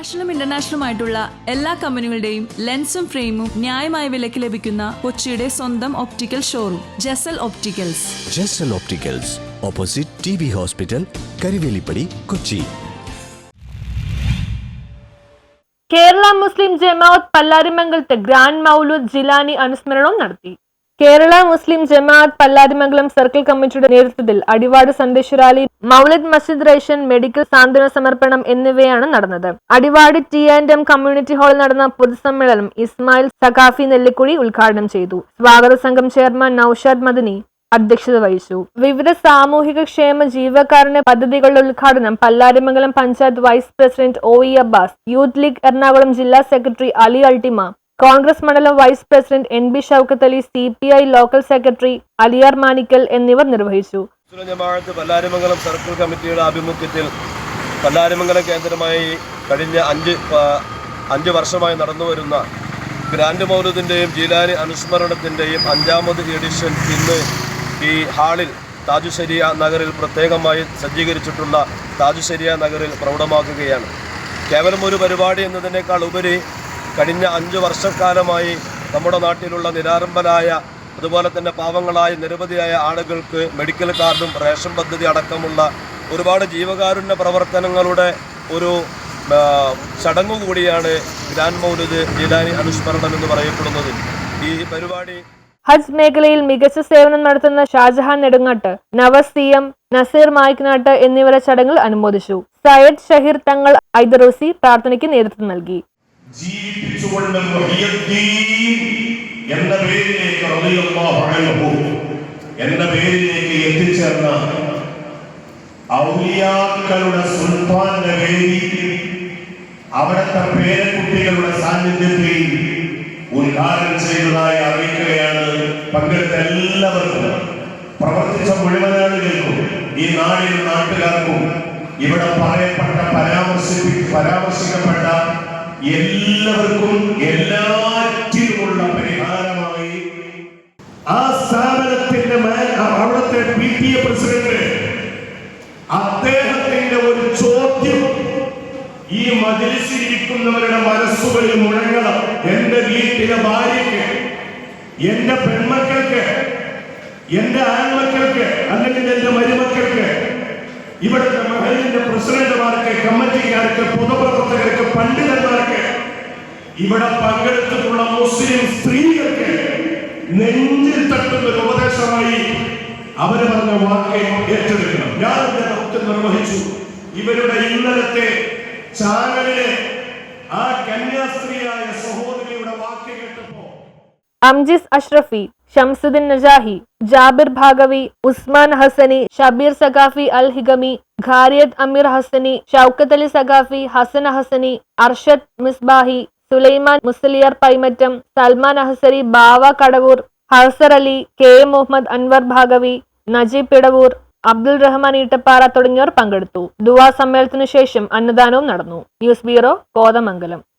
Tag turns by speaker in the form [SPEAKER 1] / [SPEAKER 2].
[SPEAKER 1] നാഷണലും ഇന്റർനാഷണലും ആയിട്ടുള്ള എല്ലാ കമ്പനികളുടെയും ലെൻസും ഫ്രെയിമും ന്യായമായ വിലയ്ക്ക് ലഭിക്കുന്ന കൊച്ചിയുടെ സ്വന്തം optical showroom Jasal opticals
[SPEAKER 2] Jasal opticals opposite T B hospital Karivelippady Kochi
[SPEAKER 3] Kerala Muslim Jamaath പല്ലാരിമംഗലത്ത് grand Moulood Jilani അനുസ്മരണവും നടത്തി. കേരള മുസ്ലിം ജമാഅത്ത് പല്ലാരിമംഗലം സർക്കിൾ കമ്മിറ്റിയുടെ നേതൃത്വത്തിൽ അടിവാട് സന്ദേശുരാലി മൗലിദ് മസ്ജിദ് റേഷൻ മെഡിക്കൽ സാന്ത്വന സമർപ്പണം എന്നിവയാണ് നടന്നത്. Adivad T and M community ഹാളിൽ നടന്ന പൊതുസമ്മേളനം ഇസ്മായിൽ സഖാഫി നെല്ലിക്കുഴി ഉദ്ഘാടനം ചെയ്തു. സ്വാഗത സംഘം ചെയർമാൻ നൌഷാദ് മദനി അധ്യക്ഷത വഹിച്ചു. വിവിധ സാമൂഹിക ക്ഷേമ ജീവകാരുണ്യ പദ്ധതികളുടെ ഉദ്ഘാടനം Pallarimangalam panchayat vice president O E Abbas youth league Ernakulam ജില്ലാ സെക്രട്ടറി അലി അൾട്ടിമ കോൺഗ്രസ് മണ്ഡലം vice president N B Shoukath Ali C P I local secretary Aliyar Manikkal എന്നിവർ നിർവഹിച്ചു.
[SPEAKER 4] പല്ലാരിമംഗലം സർക്കിൾ കമ്മിറ്റിയുടെ ആഭിമുഖ്യത്തിൽ പല്ലാരിമംഗലം കേന്ദ്രമായി കഴിഞ്ഞ അഞ്ച് അഞ്ച് വർഷമായി നടന്നു വരുന്ന ഗ്രാൻഡ് മൗലൂദിന്റെയും ജീലാനി അനുസ്മരണത്തിന്റെയും അഞ്ചാമത് എഡിഷൻ ഇന്ന് ഈ ഹാളിൽ താജുശരിയ നഗറിൽ പ്രത്യേകമായി സജ്ജീകരിച്ചിട്ടുള്ള താജുശരിയ നഗറിൽ പ്രൗഢമാക്കുകയാണ്. കേവലം ഒരു പരിപാടി എന്നതിനേക്കാൾ ഉപരി കഴിഞ്ഞ അഞ്ച് വർഷക്കാലമായി നമ്മുടെ നാട്ടിലുള്ള നിരാരംഭരായ അതുപോലെ തന്നെ പാവങ്ങളായ നിരവധിയായ ആളുകൾക്ക് മെഡിക്കൽ കാർഡും റേഷൻ പദ്ധതി അടക്കമുള്ള ഒരുപാട് ജീവകാരുണ്യ പ്രവർത്തനങ്ങളുടെ ഒരു ചടങ്ങ് കൂടിയാണ് ഗ്രാൻഡ് മൗലൂദ് ജിലാനി അനുസ്മരണം എന്ന് പറയപ്പെടുന്നത്. ഈ പരിപാടി
[SPEAKER 3] ഹജ്ജ് മേഖലയിൽ മികച്ച സേവനം നടത്തുന്ന ഷാജഹാൻ നെടുങ്ങാട്ട് നവസ് സി എം നസീർ മായ്ക്കനാട്ട് എന്നിവരെ ചടങ്ങിൽ അനുമോദിച്ചു. സയ്യദ് ഷഹീർ തങ്ങൾ ഐദറൂസി പ്രാർത്ഥനയ്ക്ക് നേതൃത്വം നൽകി.
[SPEAKER 5] ജീവിപ്പിച്ചുകൊണ്ട് എന്ന പേരിലേക്ക് എന്ന പേരിലേക്ക് എത്തിച്ചേർന്ന ഔലിയാക്കളുടെ സുൽത്താന്റെ വേദി അവിടുത്തെ പേരക്കുട്ടികളുടെ സാന്നിധ്യത്തിൽ ഉദ്ഘാടനം ചെയ്തതായി അറിയിക്കുകയാണ് പങ്കെടുത്ത എല്ലാവർക്കും. പ്രവർത്തിച്ച മുഴുവൻ ആളുകൾക്കും ഈ നാടിനും നാട്ടുകാർക്കും ഇവിടെ പറയപ്പെട്ട പരാമർശിപ്പി പരാമർശിക്കപ്പെട്ട എല്ലാവർക്കും എല്ലാറ്റിനുമുള്ള പരിഹാരമായി ആ സ്ഥാപനത്തിന്റെ അവിടുത്തെ പി ടി എ പ്രസിഡന്റ് അദ്ദേഹത്തിന്റെ ഒരു ചോദ്യം ഈ മജിലിസിൽ ഇരിക്കുന്നവരുടെ മനസ്സുകളിൽ മുഴങ്ങണം. എന്റെ വീട്ടിലെ ഭാര്യയ്ക്ക് എന്റെ പെൺമക്കൾക്ക് എന്റെ ആൺമക്കൾക്ക് അല്ലെങ്കിൽ എന്റെ മരുമക്കൾക്ക് ഇവിടുത്തെ മഹലിന്റെ പ്രസിഡന്റുമാർക്ക് കമ്മിറ്റിക്കാർക്ക് പൊതുപ്രവർത്തകർക്ക് പണ്ഡിതന്മാർക്ക് ഇവിടെ പങ്കെടുത്തിട്ടുള്ള മുസ്ലിം സ്ത്രീകൾക്ക് നെഞ്ചിൽ തട്ടുന്ന ഒരു ഉപദേശമായി അവർ പറഞ്ഞ വാക്ക് ഏറ്റെടുക്കണം. ഞാൻ എന്റെ നിർവഹിച്ചു. ഇവരുടെ ഇന്നലത്തെ ചാനലിലെ ആ കന്യാസ്ത്രീയായ സഹോദരിയുടെ വാക്ക് കേട്ടപ്പോ
[SPEAKER 3] അംജിസ് അഷ്റഫി ഷംസുദ്ദീൻ നജാഹി ജാബിർ ഭാഗവി ഉസ്മാൻ ഹസനി ഷബീർ സഖാഫി അൽ ഹിഗമി ഖാരിയത് അമീർ ഹസനി ഷൗക്കത്ത് അലി സഖാഫി ഹസൻ ഹസനി അർഷദ് മിസ്ബാഹി സുലൈമാൻ മുസ്ലിയർ പൈമറ്റം സൽമാൻ അഹസരി ബാവ കടവൂർ ഹസർ അലി കെ എം മുഹമ്മദ് അൻവർ ഭാഗവി നജീബ് പിടവൂർ അബ്ദുൾ റഹ്മാൻ ഈട്ടപ്പാറ തുടങ്ങിയവർ പങ്കെടുത്തു. ദുവാ സമ്മേളനത്തിനു ശേഷം അന്നദാനവും നടന്നു. News bureau Kothamangalam.